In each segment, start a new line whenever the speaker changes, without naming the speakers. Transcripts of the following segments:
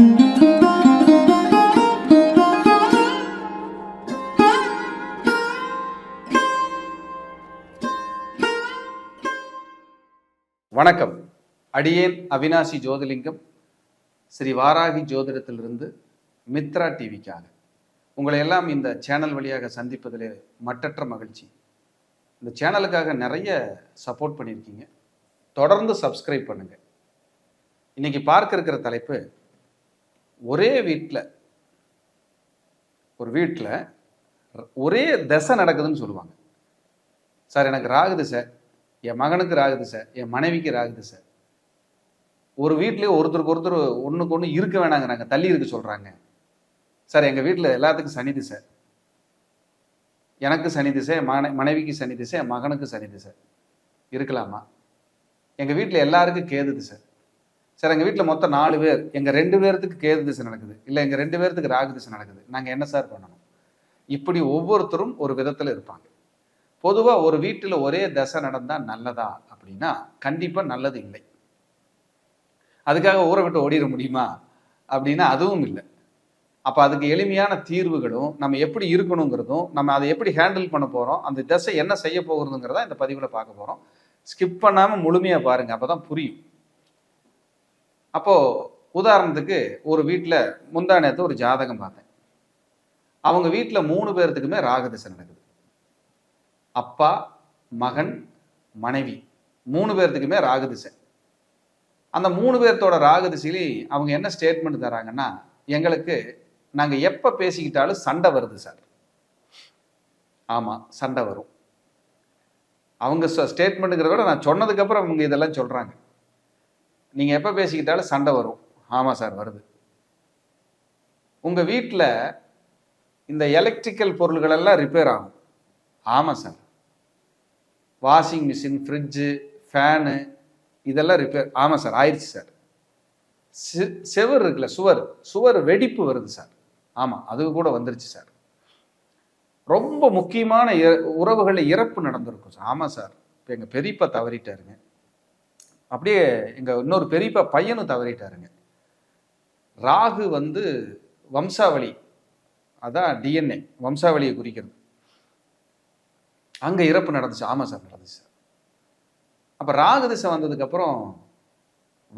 வணக்கம். அடியேன் அவினாசி ஜோதிலிங்கம். ஸ்ரீ வாராகி ஜோதிடத்திலிருந்து மித்ரா டிவிக்காக. உங்களை எல்லாம் இந்த சேனல் வழியாக சந்திப்பதிலே மட்டற்ற மகிழ்ச்சி. இந்த சேனலுக்காக நிறைய சப்போர்ட் பண்ணியிருக்கீங்க. தொடர்ந்து சப்ஸ்கிரைப் பண்ணுங்கள் இன்றைக்கி பார்க்க இருக்கிற தலைப்பு ஒரே வீட்டில் ஒரு வீட்டில் ஒரே தசை நடக்குதுன்னு சொல்லுவாங்க. சார் எனக்கு ராகு திசை என் மகனுக்கு ராகு திசை என் மனைவிக்கு ராகு திசை. ஒரு வீட்லேயே ஒருத்தருக்கு ஒருத்தர் ஒன்றுக்கு ஒன்று இருக்க வேணாங்க நாங்கள் தள்ளி இருக்க சொல்கிறாங்க சார் எங்கள் வீட்டில் எல்லாத்துக்கும் சனி திசை. எனக்கு சனி திசை மனை மனைவிக்கு சனி திசை என் மகனுக்கு சனி திசை. இருக்கலாமா? எங்கள் வீட்டில் எல்லாருக்கும் கேது திசை. சார் எங்கள் வீட்டில் மொத்தம் நாலு பேர். எங்கள் ரெண்டு பேர்த்துக்கு கேது திசை நடக்குது. இல்லை எங்கள் ரெண்டு பேர்த்துக்கு ராகு திசை நடக்குது. நாங்கள் என்ன சார் பண்ணணும்? இப்படி ஒவ்வொருத்தரும் ஒரு விதத்தில் இருப்பாங்க. பொதுவாக ஒரு வீட்டில் ஒரே தசை நடந்தால் நல்லதா அப்படின்னா கண்டிப்பாக நல்லது இல்லை. அதுக்காக ஊரை விட்டு ஓடிட முடியுமா? அப்படின்னா அதுவும் இல்லை. அப்போ அதுக்கு எளிமையான தீர்வுகளும் நம்ம எப்படி இருக்கணுங்கிறதும் நம்ம அதை எப்படி ஹேண்டில் பண்ண போகிறோம் அந்த தசை என்ன செய்ய போகிறதுங்கிறத இந்த பதிவில் பார்க்க போகிறோம் ஸ்கிப் பண்ணாமல் முழுமையாக பாருங்கள் அப்போ தான் புரியும். அப்போது உதாரணத்துக்கு ஒரு வீட்டில் முந்தா நேரத்தை ஒரு ஜாதகம் பார்த்தேன். அவங்க வீட்டில் மூணு பேர்த்துக்குமே ராகதிசை நடக்குது. அப்பா மகன் மனைவி மூணு பேர்த்துக்குமே ராகதிசை. அந்த மூணு பேர்த்தோட ராகதிசையிலே அவங்க என்ன ஸ்டேட்மெண்ட் தராங்கன்னா எங்களுக்கு நாங்கள் எப்போ பேசிக்கிட்டாலும் சண்டை வருது சார். ஆமாம் சண்டை வரும். அவங்க ஸ்டேட்மெண்ட்டுங்கிறத விட நான் சொன்னதுக்கப்புறம் அவங்க இதெல்லாம் சொல்கிறாங்க நீங்கள் எப்போ பேசிக்கிட்டாலும் சண்டை வரும். ஆமாம் சார் வருது. உங்கள் வீட்டில் இந்த எலக்ட்ரிக்கல் பொருள்கள் எல்லாம் ரிப்பேர் ஆகும். ஆமாம் sir. Washing machine fridge fan இதெல்லாம் ரிப்பேர் ஆமாம் சார் ஆயிடுச்சு சார். செவர் இருக்குல்ல சுவர் சுவர் வெடிப்பு வருது சார். ஆமாம் அது கூட வந்துருச்சு சார். ரொம்ப முக்கியமான உறவுகளில் இறப்பு நடந்திருக்கும் சார். ஆமாம் சார். இப்போ எங்கள் பெரியப்பா தவறிட்டாருங்க. அப்படியே எங்கள் இன்னொரு பெரியப்பா பையனும் தவறிட்டாருங்க. ராகு வந்து வம்சாவளி. அதான் டிஎன்ஏ வம்சாவளியை குறிக்கிறது. அங்கே இறப்பு நடந்துச்சு ஆமாம் சார் நடந்துச்சு சார். அப்போ ராகு திசை வந்ததுக்கப்புறம்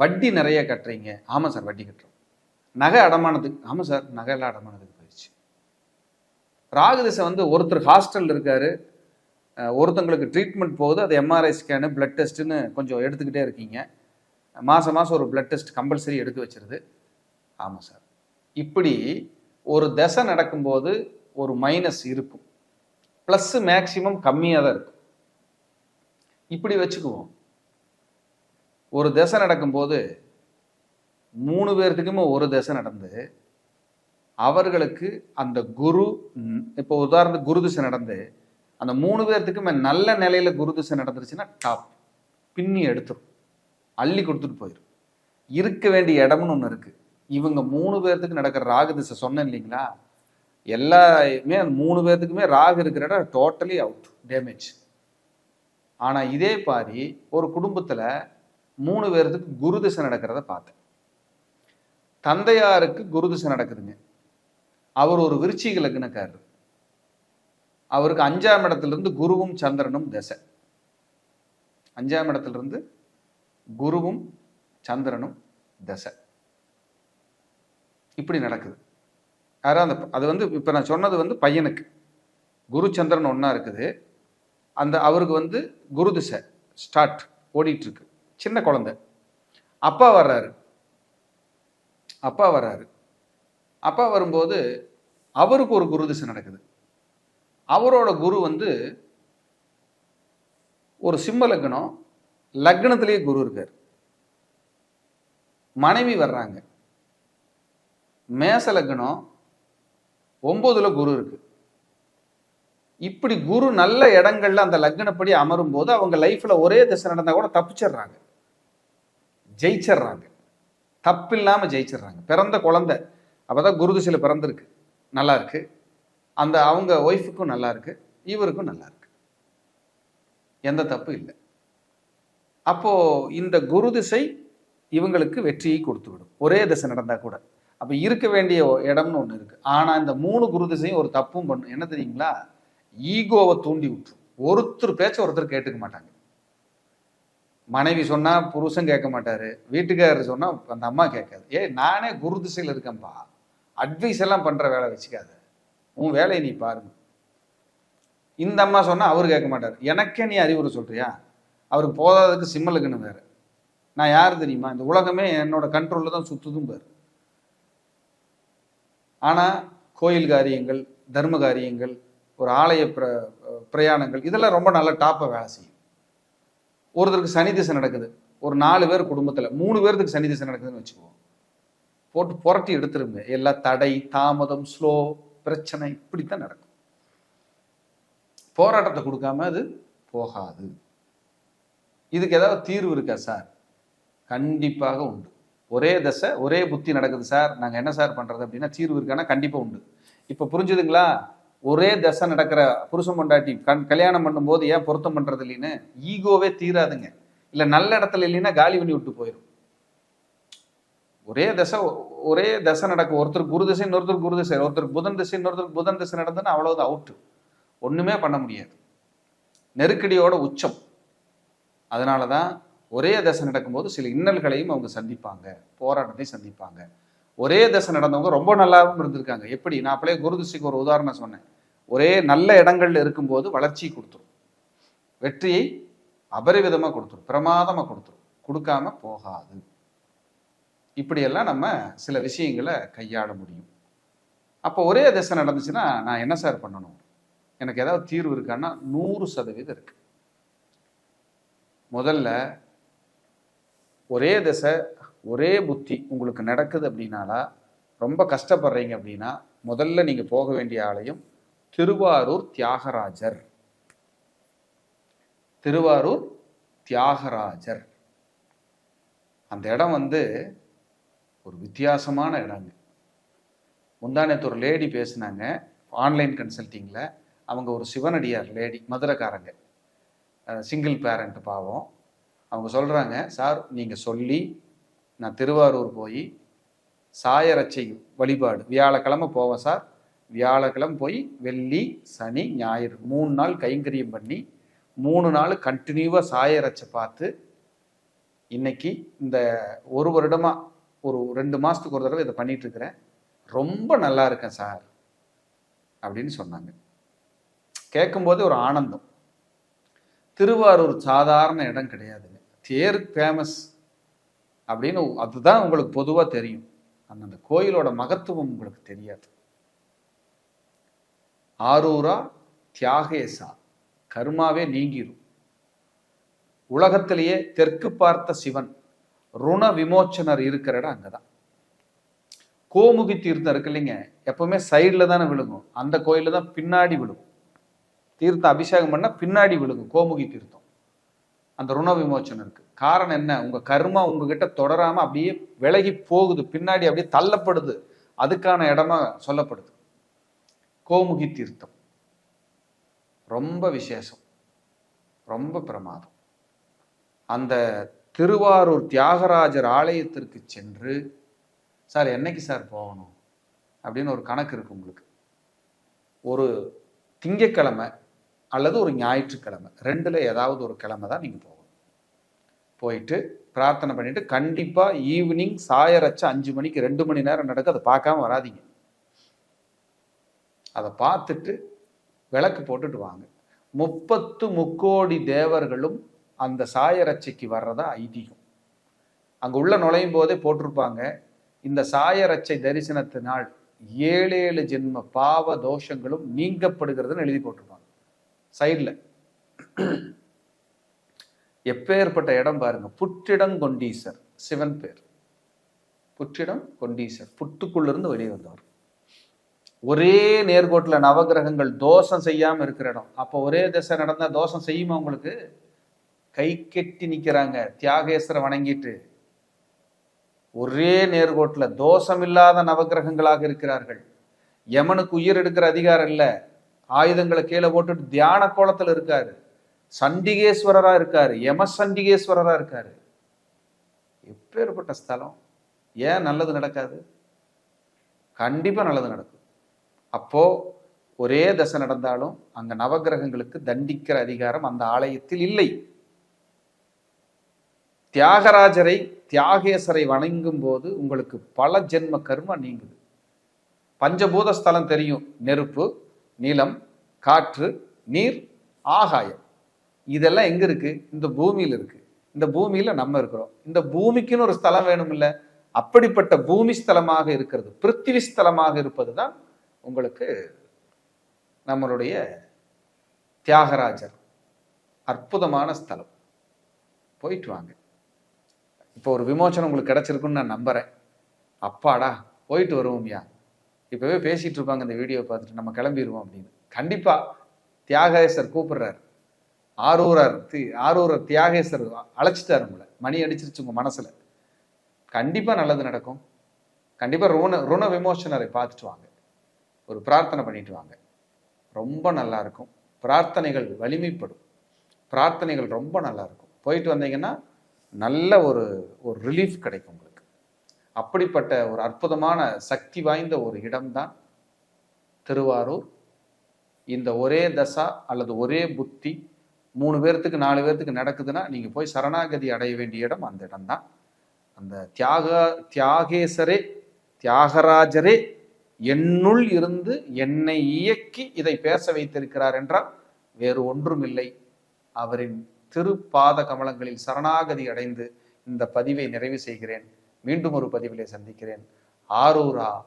வட்டி நிறைய கட்டுறீங்க. ஆமாம் சார் வட்டி கட்டுறோம். நகை அடமானத்துக்கு ஆமாம் சார் நகை எல்லாம் அடமானத்துக்கு போயிடுச்சு. ராகு திசை வந்து ஒருத்தர் ஹாஸ்டலில் இருக்காரு ஒருத்தங்களுக்கு ட்ரீட்மெண்ட் போகுது. அது எம்ஆர்ஐ ஸ்கேனு பிளட் டெஸ்ட்டுன்னு கொஞ்சம் எடுத்துக்கிட்டே இருக்கீங்க. மாதம் மாதம் ஒரு பிளட் டெஸ்ட் கம்பல்சரி எடுக்க வச்சிருது. ஆமாம் சார் இப்படி ஒரு தசை நடக்கும்போது ஒரு மைனஸ் இருக்கும். ப்ளஸ்ஸு மேக்சிமம் கம்மியாக தான் இருக்கும். இப்படி வச்சுக்குவோம். ஒரு தசை நடக்கும்போது மூணு பேர்த்துக்குமே ஒரு தசை நடந்து அவர்களுக்கு அந்த குரு இப்போ உதாரணத்துக்கு குரு திசை நடந்து அந்த மூணு பேர்த்துக்குமே நல்ல நிலையில குரு திசை நடந்துருச்சுன்னா டாப் பின்னி எடுத்துரும். அள்ளி கொடுத்துட்டு போயிடும் இருக்க வேண்டிய இடம்னு ஒன்று இருக்கு. இவங்க மூணு பேர்த்துக்கு நடக்கிற ராகு திசை சொன்னேன் இல்லைங்களா? எல்லாமே அந்த மூணு பேர்த்துக்குமே ராகு இருக்கிற இடம் டோட்டலி அவுட் டேமேஜ் ஆனால் இதே பாரி ஒரு குடும்பத்தில் மூணு பேர்த்துக்கு குரு திசை நடக்கிறத பார்த்தேன். தந்தையாருக்கு குரு திசை நடக்குதுங்க. அவர் ஒரு விருச்சிக லக்னக்காரர். அவருக்கு அஞ்சாம் இடத்துலேருந்து குருவும் சந்திரனும் தசை. அஞ்சாம் இடத்துலேருந்து குருவும் சந்திரனும் தசை. இப்படி நடக்குது. யாரும் அந்த அது வந்து இப்போ நான் சொன்னது வந்து பையனுக்கு. குரு சந்திரன் ஒன்றா இருக்குது. அந்த அவருக்கு வந்து குரு திசை ஸ்டார்ட் ஓடிட்டுருக்கு. சின்ன குழந்த. அப்பா வர்றாரு. அப்பா வர்றாரு. அப்பா வரும்போது அவருக்கு ஒரு குரு திசை நடக்குது. அவரோட குரு வந்து ஒரு சிம்ம லக்னம் லக்னத்திலேயே குரு இருக்கார். மனைவி வர்றாங்க. மேச லக்னம் ஒன்பதுல குரு இருக்கு. இப்படி குரு நல்ல இடங்கள்ல அந்த லக்னப்படி அமரும் போது அவங்க லைஃப்ல ஒரே திசை நடந்தா கூட தப்பிச்சிடுறாங்க. ஜெயிச்சிடுறாங்க. தப்பில்லாமல் ஜெயிச்சிடுறாங்க. பிறந்த குழந்தை. அப்பதான் குரு திசையில பிறந்திருக்கு. நல்லா இருக்கு. அந்த அவங்க ஒய்ஃபுக்கும் நல்லா இருக்கு இவருக்கும் நல்லா இருக்கு. எந்த தப்பு இல்லை. அப்போ இந்த குரு திசை இவங்களுக்கு வெற்றியை கொடுத்து விடும். ஒரே திசை நடந்தா கூட. அப்போ இருக்க வேண்டிய இடம்னு ஒன்று இருக்கு. ஆனா இந்த மூணு குரு திசையும் ஒரு தப்பும் பண்ணும் என்ன தெரியுங்களா? ஈகோவை தூண்டி விட்டுரும். ஒருத்தர் பேச்ச ஒருத்தர் கேட்டுக்க மாட்டாங்க. மனைவி சொன்னா புருஷன் கேட்க மாட்டாரு. வீட்டுக்காரர் சொன்னா அந்த அம்மா கேட்காது. ஏய் நானே குரு திசையில் இருக்கேன்ப்பா அட்வைஸ் எல்லாம் பண்ற வேலை வச்சுக்காத. உன் வேலையை நீ பாருங்க இந்த அம்மா சொன்னால் அவர் கேட்க மாட்டார். எனக்கே நீ அறிவுரை சொல்றியா? அவருக்கு போதாததுக்கு சிம்மலுக்குன்னு வேற. நான் யார் தெரியுமா? இந்த உலகமே என்னோட கண்ட்ரோலில் தான் சுற்றுதும் பாரு. ஆனால் கோயில் காரியங்கள் தர்ம காரியங்கள் ஒரு ஆலய பிர பிரயாணங்கள் இதெல்லாம் ரொம்ப நல்ல டாப்பாக வேலை செய்யும். ஒருத்தருக்கு சனி திசை நடக்குது. ஒரு நாலு பேர் குடும்பத்தில் மூணு பேர்த்துக்கு சனி திசை நடக்குதுன்னு வச்சுக்குவோம் போட்டு புரட்டி எடுத்துருங்க எல்லா தடை தாமதம் ஸ்லோ பிரச்சனை இப்படித்தான் நடக்கும். போராட்டத்தை கொடுக்காம அது போகாது. இதுக்கு ஏதாவது தீர்வு இருக்கா சார்? கண்டிப்பாக உண்டு. ஒரே தசை ஒரே புத்தி நடக்குது சார். நாங்கள் என்ன சார் பண்ணுறது அப்படின்னா தீர்வு இருக்கானா கண்டிப்பாக உண்டு. இப்போ புரிஞ்சுதுங்களா? ஒரே தசை நடக்கிற புருஷன் பொண்டாட்டி கண் கல்யாணம் பண்ணும்போது ஏன் பொருத்தம் பண்ணுறது இல்லைன்னு ஈகோவே தீராதுங்க. இல்லை நல்ல இடத்துல இல்லைன்னா காலி பண்ணி விட்டு போயிடும் ஒரே தசை ஒரே தசை நடக்கும். ஒருத்தர் குரு திசை இன்னொருத்தர் குரு திசை. ஒருத்தர் புதன் திசை இன்னொருத்தர் புதன் திசை நடந்ததுன்னா அவ்வளவுதான் அவுட்டு ஒன்றுமே பண்ண முடியாது. நெருக்கடியோட உச்சம். அதனால தான் ஒரே தசை நடக்கும்போது சில இன்னல்களையும் அவங்க சந்திப்பாங்க. போராட்டத்தையும் சந்திப்பாங்க. ஒரே தசை நடந்தவங்க ரொம்ப நல்லாவும் இருந்திருக்காங்க. எப்படி? நான் அப்படியே குரு திசைக்கு ஒரு உதாரணம் சொன்னேன். ஒரே நல்ல இடங்கள்ல இருக்கும்போது வளர்ச்சி கொடுத்துரும். வெற்றியை அபரிவிதமாக கொடுத்துரும். பிரமாதமாக கொடுத்துரும். கொடுக்காம போகாது. இப்படியெல்லாம் நம்ம சில விஷயங்களை கையாள முடியும். அப்போ ஒரே திசை நடந்துச்சுன்னா நான் என்ன சார் பண்ணணும்? எனக்கு ஏதாவது தீர்வு இருக்கான்னா நூறு சதவீதம் இருக்கு. முதல்ல ஒரே திசை ஒரே புத்தி உங்களுக்கு நடக்குது அப்படின்னாலா ரொம்ப கஷ்டப்படுறீங்க அப்படின்னா முதல்ல நீங்கள் போக வேண்டிய ஆலயம் திருவாரூர் தியாகராஜர். திருவாரூர் தியாகராஜர். அந்த இடம் வந்து ஒரு வித்தியாசமான இடங்க. முந்தானத்து ஒரு லேடி பேசுனாங்க ஆன்லைன் கன்சல்ட்டிங்கில் அவங்க ஒரு சிவனடியார் லேடி மதுரைக்காரங்க. சிங்கிள் பேரண்ட் பாவம். அவங்க சொல்கிறாங்க சார் நீங்கள் சொல்லி நான் திருவாரூர் போய் சாயரட்சை வழிபாடு வியாழக்கிழமை போவேன் சார். வியாழக்கிழமை போய் வெள்ளி சனி ஞாயிறு மூணு நாள் கைங்கரியம் பண்ணி மூணு நாள் கண்டினியூவாக சாயரட்சை பார்த்து இன்னைக்கு இந்த ஒரு வருடமாக ஒரு ரெண்டு மாதத்துக்கு ஒரு தடவை இதை பண்ணிட்டு இருக்கிறேன் ரொம்ப நல்லா இருக்கேன் சார் அப்படின்னு சொன்னாங்க. கேட்கும்போதே ஒரு ஆனந்தம். திருவாரூர் சாதாரண இடம் கிடையாதுங்க தேர் ஃபேமஸ் அப்படின்னு அதுதான் உங்களுக்கு பொதுவாக தெரியும். அந்த கோயிலோட மகத்துவம் உங்களுக்கு தெரியாது. ஆரூரா தியாகேசா. கர்மாவே நீங்கிரும். உலகத்திலேயே தெற்கு பார்த்த சிவன். ருண விமோச்சனர் இருக்கிற இடம் அங்கதான். கோமுகி தீர்த்தம் இருக்கு இல்லைங்க. எப்பவுமே சைடில் தானே விழுகும். அந்த கோயிலில் தான் பின்னாடி விழுகும். தீர்த்தம் அபிஷேகம் பண்ணால் பின்னாடி விழுகும் கோமுகி தீர்த்தம். அந்த ருண விமோச்சனம் இருக்கு. காரணம் என்ன? உங்க கர்மா உங்ககிட்ட தொடராம அப்படியே விலகி போகுது. பின்னாடி அப்படியே தள்ளப்படுது. அதுக்கான இடமா சொல்லப்படுது. கோமுகி தீர்த்தம். ரொம்ப விசேஷம். ரொம்ப பிரமாதம். அந்த திருவாரூர் தியாகராஜர் ஆலயத்திற்கு சென்று சார் என்னைக்கு சார் போகணும்? அப்படின்னு ஒரு கணக்கு இருக்கு உங்களுக்கு. ஒரு திங்கக்கிழமை அல்லது ஒரு ஞாயிற்றுக்கிழமை ரெண்டுல ஏதாவது ஒரு கிழமை தான் நீங்கள் போகணும். போயிட்டு பிரார்த்தனை பண்ணிட்டு கண்டிப்பாக ஈவினிங் சாயரச்சு அஞ்சு மணிக்கு ரெண்டு மணி நேரம் நடக்க அதை பார்க்காம வராதீங்க. அதை பார்த்துட்டு விளக்கு போட்டுட்டு வாங்க. முப்பத்து முக்கோடி தேவர்களும் அந்த சாயரட்சைக்கு வர்றதா ஐதீகம். அங்கே உள்ள நுழையும் போதே போட்டிருப்பாங்க இந்த சாயரட்சை தரிசனத்தினால் ஏழு ஜென்ம பாவ தோஷங்களும் நீங்கப்படுகிறதுன்னு எழுதி போட்டிருப்பாங்க சைடில். எப்பேற்பட்ட இடம் பாருங்க புற்றிடம் கொண்டீசர் சிவன் பேர். புற்றிடம் கொண்டீசர் புட்டுக்குள்ளிருந்து வெளியே வந்தவர். ஒரே நேர்கோட்டில் நவகிரகங்கள் தோஷம் செய்யாமல் இருக்கிற இடம். அப்போ ஒரே திசை நடந்தால் தோஷம் செய்யுமா உங்களுக்கு? கை கெட்டி நிற்கிறாங்க தியாகேஸ்வரை வணங்கிட்டு. ஒரே நேர்கோட்டில் தோஷம் இல்லாத நவகிரகங்களாக இருக்கிறார்கள். யமனுக்கு உயிர் எடுக்கிற அதிகாரம் இல்லை. ஆயுதங்களை கீழே போட்டுட்டு தியான கோலத்தில் இருக்கார். சண்டிகேஸ்வரராக இருக்கார். யம சண்டிகேஸ்வரராக இருக்கார். எப்பேற்பட்ட ஸ்தலம்? ஏன் நல்லது நடக்காது? கண்டிப்பாக நல்லது நடக்கும். அப்போது ஒரே தசை நடந்தாலும் அங்கே நவகிரகங்களுக்கு தண்டிக்கிற அதிகாரம் அந்த ஆலயத்தில் இல்லை. தியாகராஜரை தியாகேசரை வணங்கும் போது உங்களுக்கு பல ஜென்ம கர்ம நீங்குது. பஞ்சபூத ஸ்தலம் தெரியும். நெருப்பு நிலம் காற்று நீர் ஆகாயம். இதெல்லாம் எங்க இருக்கு? இந்த பூமியில் இருக்கு. இந்த பூமியில நம்ம இருக்கிறோம். இந்த பூமிக்குன்னு ஒரு ஸ்தலம் வேணுமில்ல அப்படிப்பட்ட பூமி ஸ்தலமாக இருக்கிறது பிருத்திவி ஸ்தலமாக இருப்பது தான் உங்களுக்கு நம்மளுடைய தியாகராஜர். அற்புதமான ஸ்தலம். போயிட்டு வாங்க. இப்போ ஒரு விமோச்சனம் உங்களுக்கு கிடைச்சிருக்குன்னு நான் நம்புறேன். அப்பாடா போயிட்டு வருவோம்யா இப்பவே பேசிட்டு இருப்பாங்க இந்த வீடியோ பார்த்துட்டு நம்ம கிளம்பிடுவோம் அப்படின்னு. கண்டிப்பா தியாகேசர் கூப்பிடுறாரு. ஆரூரர் தி ஆரூரர் தியாகேசர் அழைச்சிட்டாரு உங்களை. மணி அடிச்சிருச்சு உங்க மனசுல. கண்டிப்பா நல்லது நடக்கும். கண்டிப்பா ருண ருண விமோசனரை பார்த்துட்டு வாங்க. ஒரு பிரார்த்தனை பண்ணிட்டு வாங்க. ரொம்ப நல்லா இருக்கும். பிரார்த்தனைகள் வலிமைப்படும். பிரார்த்தனைகள் ரொம்ப நல்லா இருக்கும். போயிட்டு வந்தீங்கன்னா நல்ல ஒரு ஒரு ரிலீஃப் கிடைக்கும் உங்களுக்கு. அப்படிப்பட்ட ஒரு அற்புதமான சக்தி வாய்ந்த ஒரு இடம்தான் திருவாரூர். இந்த ஒரே தசா அல்லது ஒரே புத்தி மூணு பேர்த்துக்கு நாலு பேர்த்துக்கு நடக்குதுன்னா நீங்கள் போய் சரணாகதி அடைய வேண்டிய இடம் அந்த இடம்தான். அந்த தியாக தியாகேசரே தியாகராஜரே என்னுள் இருந்து என்னை இயக்கி இதை பேச வைத்திருக்கிறார் என்றால் வேறு ஒன்றும் இல்லை அவரின் திருப்பாத கமலங்களில் சரணாகதி அடைந்து இந்த பதிவை நிறைவு செய்கிறேன். மீண்டும் ஒரு பதிவிலே சந்திக்கிறேன். ஆரூரா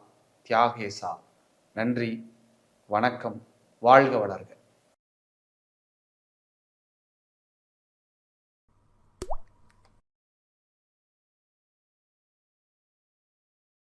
தியாகேசா. நன்றி வணக்கம் வாழ்க வளர்க.